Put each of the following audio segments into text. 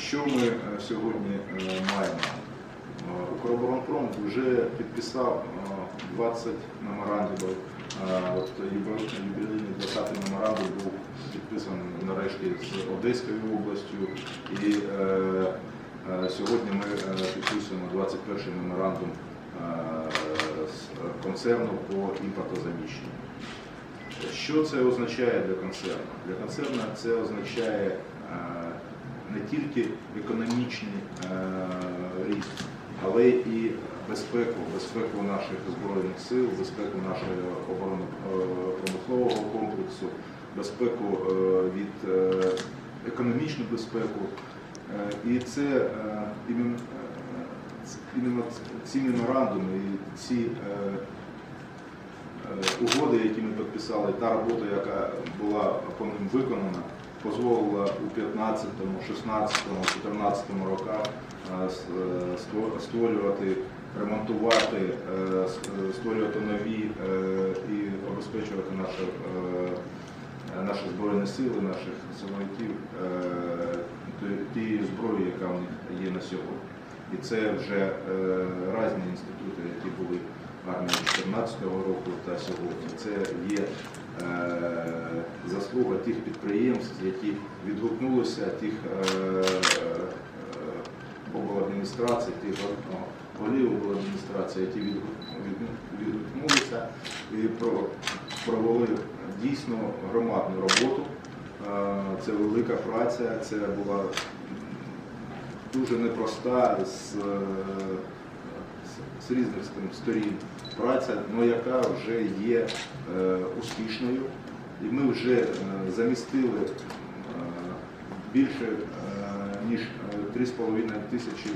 Що ми е, сьогодні е, маємо? Е, Укроборонпром вже підписав е, 20 меморандумів. От юбілейний 20-й меморандум був підписаний нарешті з Одеською областю. І сьогодні ми підписуємо 21-й меморандум з концерну по імпортозаміщенню. Що це означає для концерну? Для концерну це означає не тільки економічний е, ріст, але і безпеку, безпеку наших збройних сил, безпеку нашого оборонно-промислового комплексу, безпеку е, від е, економічну безпеку. Е, І це е, іменно, е, ці меморандуми і ці е, Е, угоди, які ми підписали, та робота, яка була по ним виконана, дозволила у 15, 16, 14 роках е, е, ство- створювати, ремонтувати, е, створювати нові і обезпечувати наші, наші збройні сили, наших силовиків ті- тією зброєю, яка в них є на сьогодні. І це вже різні інститути, які були в армії 2014 року та сьогодні. Це є заслуга тих підприємств, які відгукнулися, тих е, е, обладміністрацій, тих е, голів обладміністрації, які відгук- відгук- відгукнулися і провели дійсно громадну роботу. Це велика праця, це була дуже непроста з, з- різних сторін- праця, але яка вже є успішною. І ми вже е, замістили е, більше е, ніж е, 3,5 тисячі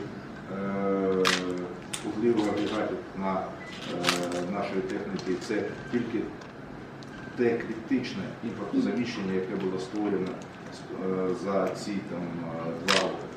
углів агрегатів на нашої техніці. Це тільки те критичне імпортозаміщення, яке було створено за ці там, два роки.